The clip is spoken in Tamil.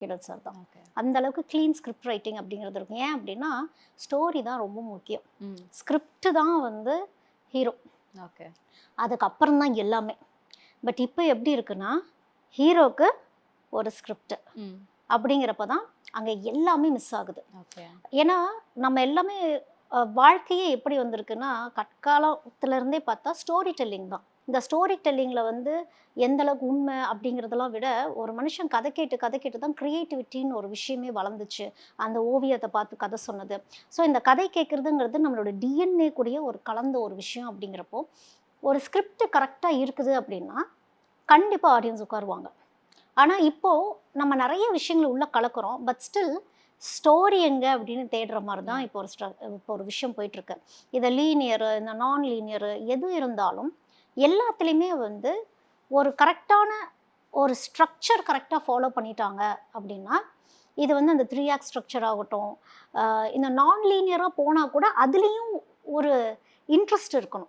கிரண் சார் தான். அந்த அளவுக்கு க்ளீன் ஸ்கிரிப்ட் ரைட்டிங் அப்படிங்கிறது இருக்கும். ஏன் அப்படின்னா ஸ்டோரி தான் ரொம்ப முக்கியம். ஸ்கிரிப்ட் தான் வந்து ஹீரோ ஓகே. அதுக்கப்புறம் தான் எல்லாமே. பட் இப்போ எப்படி இருக்குன்னா ஹீரோக்கு ஒரு ஸ்கிரிப்ட் அப்படிங்கிறப்ப தான் அங்கே எல்லாமே மிஸ் ஆகுது. ஏன்னா நம்ம எல்லாமே வாழ்க்கையே எப்படி வந்திருக்குன்னா கற்காலத்துலேருந்தே பார்த்தா ஸ்டோரி டெல்லிங் தான். இந்த ஸ்டோரி டெல்லிங்கில் வந்து எந்த அளவுக்கு உண்மை அப்படிங்கிறதெல்லாம் விட ஒரு மனுஷன் கதை கேட்டு கதை கேட்டு தான் க்ரியேட்டிவிட்டின்னு ஒரு விஷயமே வளர்ந்துச்சு. அந்த ஓவியத்தை பார்த்து கதை சொன்னது. ஸோ இந்த கதை கேட்குறதுங்கிறது நம்மளோட டிஎன்ஏ கூடிய ஒரு கலந்த ஒரு விஷயம் அப்படிங்கிறப்போ ஒரு ஸ்கிரிப்ட் கரெக்டாக இருக்குது அப்படின்னா கண்டிப்பாக ஆடியன்ஸ் உட்காருவாங்க. ஆனால் இப்போது நம்ம நிறைய விஷயங்கள் உள்ளே கலக்கிறோம். பட் ஸ்டில் ஸ்டோரி எங்கே அப்படின்னு தேடுற மாதிரி தான் இப்போ ஒரு ஸ்ட்ர இப்போ ஒரு விஷயம் போயிட்டுருக்கு. இதை லீனியரு இந்த நான் லீனியரு எது இருந்தாலும் எல்லாத்துலேயுமே வந்து ஒரு கரெக்டான ஒரு ஸ்ட்ரக்சர் கரெக்டாக ஃபாலோ பண்ணிட்டாங்க அப்படின்னா இது வந்து அந்த த்ரீ ஆக் ஸ்ட்ரக்சர் ஆகட்டும். இந்த நான் லீனியராக போனால் கூட அதுலேயும் ஒரு இன்ட்ரெஸ்ட் இருக்கணும்.